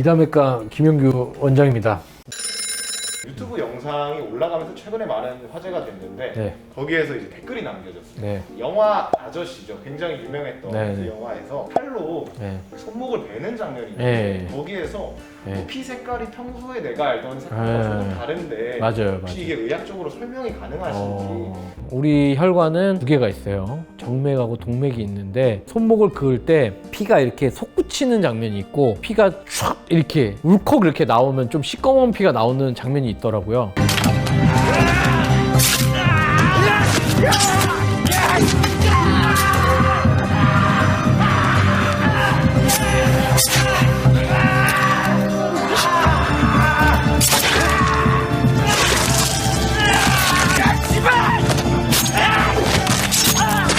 이담외과 김영규 원장입니다. 유튜브 영상이 올라가면서 최근에 많은 화제가 됐는데 네. 거기에서 이제 댓글이 남겨졌어요. 네. 영화 아저씨죠. 굉장히 유명했던 네, 그 네. 영화에서 팔로 네. 손목을 베는 장면이 네. 거기에서 네. 피 색깔이 평소에 내가 알던 색깔과 네. 조금 다른데 맞아요, 혹시 맞아요. 이게 의학적으로 설명이 가능하신지 어, 우리 혈관은 두 개가 있어요. 정맥하고 동맥이 있는데 손목을 그을 때 피가 이렇게 솟구치는 장면이 있고 피가 촥 이렇게 울컥 이렇게 나오면 좀 시꺼먼 피가 나오는 장면이 있더라고요.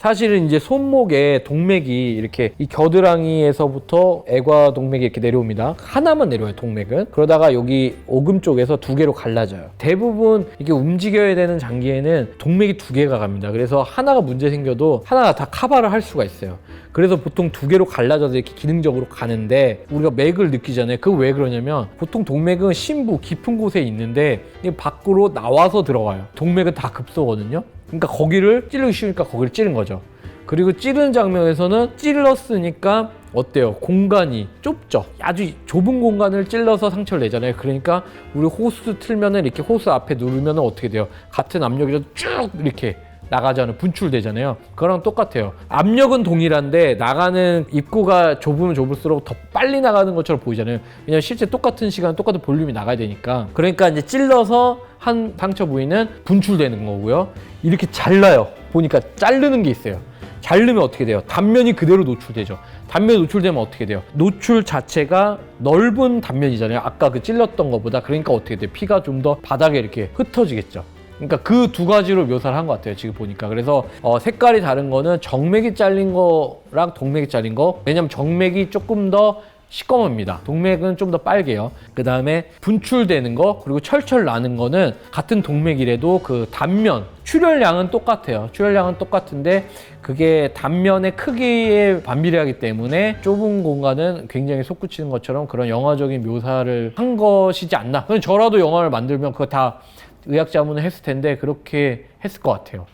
사실은 이제 손목에 동맥이 이렇게 이 겨드랑이에서부터 애과 동맥이 이렇게 내려옵니다. 하나만 내려와요, 동맥은. 그러다가 여기 오금 쪽에서 두 개로 갈라져요. 대부분 이게 움직여야 되는 장기에는 동맥이 두 개가 갑니다. 그래서 하나가 문제 생겨도 하나가 다 카바를 할 수가 있어요. 그래서 보통 두 개로 갈라져서 이렇게 기능적으로 가는데 우리가 맥을 느끼잖아요. 그거 왜 그러냐면 보통 동맥은 심부 깊은 곳에 있는데 밖으로 나와서 들어가요. 동맥은 다 급소거든요. 그러니까 거기를 찌르기 쉬우니까 거기를 찌른 거죠. 그리고 찌르는 장면에서는 찔렀으니까 어때요? 공간이 좁죠. 아주 좁은 공간을 찔러서 상처를 내잖아요. 그러니까 우리 호스 틀면은 이렇게 호스 앞에 누르면 어떻게 돼요? 같은 압력이라도 쭉 이렇게 나가잖아요. 분출되잖아요. 그거랑 똑같아요. 압력은 동일한데 나가는 입구가 좁으면 좁을수록 더 빨리 나가는 것처럼 보이잖아요. 왜냐면 실제 똑같은 시간 똑같은 볼륨이 나가야 되니까. 그러니까 이제 찔러서 한 상처 부위는 분출되는 거고요. 이렇게 잘라요. 보니까 자르는 게 있어요. 자르면 어떻게 돼요? 단면이 그대로 노출되죠. 단면이 노출되면 어떻게 돼요? 노출 자체가 넓은 단면이잖아요. 아까 그 찔렀던 것보다. 그러니까 어떻게 돼요? 피가 좀 더 바닥에 이렇게 흩어지겠죠. 그러니까 그 두 가지로 묘사를 한 것 같아요. 지금 보니까. 그래서 어, 색깔이 다른 거는 정맥이 잘린 거랑 동맥이 잘린 거. 왜냐면 정맥이 조금 더 시꺼멉니다. 동맥은 좀 더 빨개요. 그 다음에 분출되는 거 그리고 철철 나는 거는 같은 동맥이라도 그 단면 출혈량은 똑같아요. 출혈량은 똑같은데 그게 단면의 크기에 반비례하기 때문에 좁은 공간은 굉장히 솟구치는 것처럼 그런 영화적인 묘사를 한 것이지 않나. 저라도 영화를 만들면 그거 다 의학 자문을 했을 텐데 그렇게 했을 것 같아요.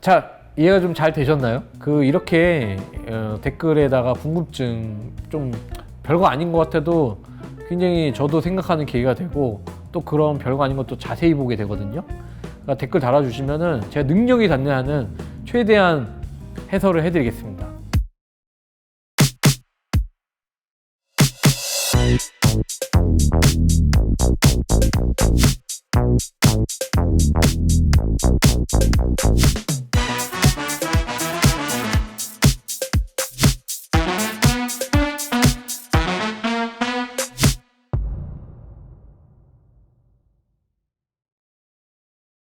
자 이해가 좀 잘 되셨나요? 그 이렇게 어, 댓글에다가 궁금증 좀 별거 아닌 것 같아도 굉장히 저도 생각하는 계기가 되고 또 그런 별거 아닌 것도 자세히 보게 되거든요. 그러니까 댓글 달아주시면은 제가 능력이 닿는 한은 최대한 해설을 해드리겠습니다.